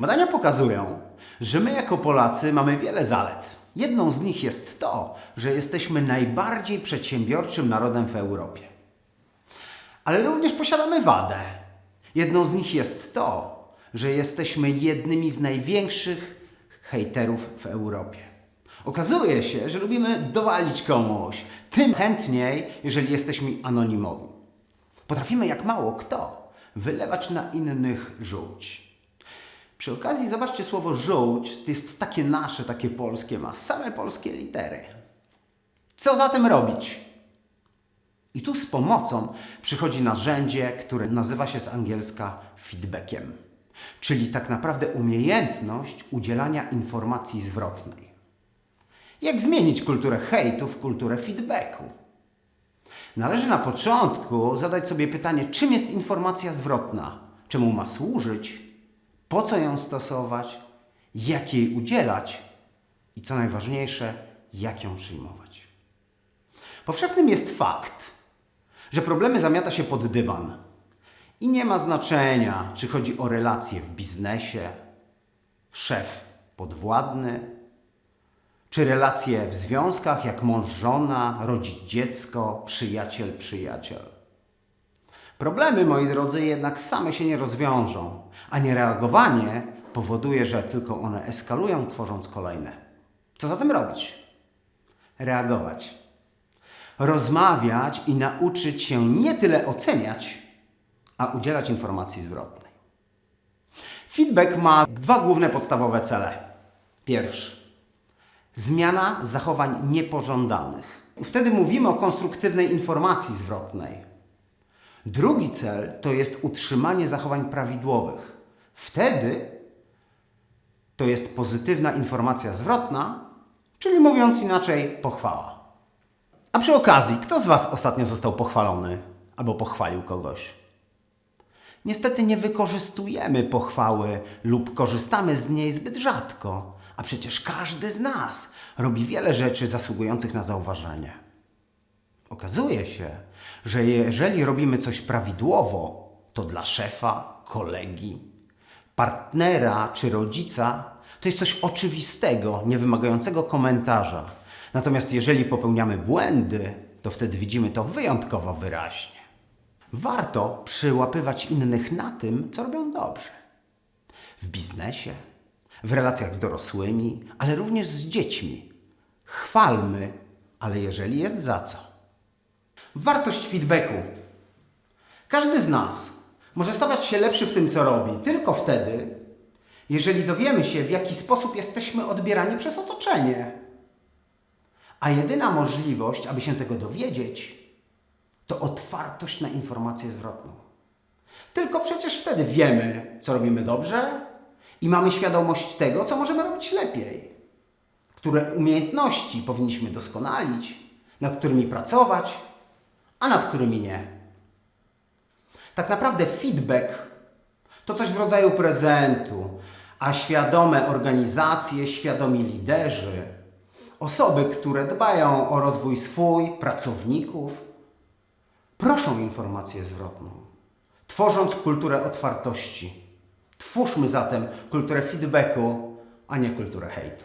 Badania pokazują, że my jako Polacy mamy wiele zalet. Jedną z nich jest to, że jesteśmy najbardziej przedsiębiorczym narodem w Europie. Ale również posiadamy wadę. Jedną z nich jest to, że jesteśmy jednymi z największych hejterów w Europie. Okazuje się, że lubimy dowalić komuś, tym chętniej, jeżeli jesteśmy anonimowi. Potrafimy jak mało kto wylewać na innych żółć. Przy okazji zobaczcie słowo żółć, to jest takie nasze, takie polskie, ma same polskie litery. Co zatem robić? I tu z pomocą przychodzi narzędzie, które nazywa się z angielska feedbackiem, czyli tak naprawdę umiejętność udzielania informacji zwrotnej. Jak zmienić kulturę hejtu w kulturę feedbacku? Należy na początku zadać sobie pytanie, czym jest informacja zwrotna, czemu ma służyć, po co ją stosować, jak jej udzielać i co najważniejsze, jak ją przyjmować. Powszechnym jest fakt, że problemy zamiata się pod dywan i nie ma znaczenia, czy chodzi o relacje w biznesie, szef podwładny, czy relacje w związkach jak mąż, żona, rodzic, dziecko, przyjaciel, przyjaciel. Problemy, moi drodzy, jednak same się nie rozwiążą, a niereagowanie powoduje, że tylko one eskalują, tworząc kolejne. Co zatem robić? Reagować. Rozmawiać i nauczyć się nie tyle oceniać, a udzielać informacji zwrotnej. Feedback ma dwa główne podstawowe cele. Pierwszy zmiana zachowań niepożądanych. Wtedy mówimy o konstruktywnej informacji zwrotnej. Drugi cel to jest utrzymanie zachowań prawidłowych. Wtedy to jest pozytywna informacja zwrotna, czyli mówiąc inaczej, pochwała. A przy okazji, kto z Was ostatnio został pochwalony albo pochwalił kogoś? Niestety nie wykorzystujemy pochwały lub korzystamy z niej zbyt rzadko, a przecież każdy z nas robi wiele rzeczy zasługujących na zauważenie. Okazuje się, że jeżeli robimy coś prawidłowo, to dla szefa, kolegi, partnera czy rodzica to jest coś oczywistego, niewymagającego komentarza. Natomiast jeżeli popełniamy błędy, to wtedy widzimy to wyjątkowo wyraźnie. Warto przyłapywać innych na tym, co robią dobrze. W biznesie, w relacjach z dorosłymi, ale również z dziećmi. Chwalmy, ale jeżeli jest za co. Wartość feedbacku. Każdy z nas może stawać się lepszy w tym, co robi, tylko wtedy, jeżeli dowiemy się, w jaki sposób jesteśmy odbierani przez otoczenie. A jedyna możliwość, aby się tego dowiedzieć, to otwartość na informację zwrotną. Tylko przecież wtedy wiemy, co robimy dobrze i mamy świadomość tego, co możemy robić lepiej, które umiejętności powinniśmy doskonalić, nad którymi pracować, a nad którymi nie. Tak naprawdę feedback to coś w rodzaju prezentu, a świadome organizacje, świadomi liderzy, osoby, które dbają o rozwój swój, pracowników, proszą informację zwrotną, tworząc kulturę otwartości. Twórzmy zatem kulturę feedbacku, a nie kulturę hejtu.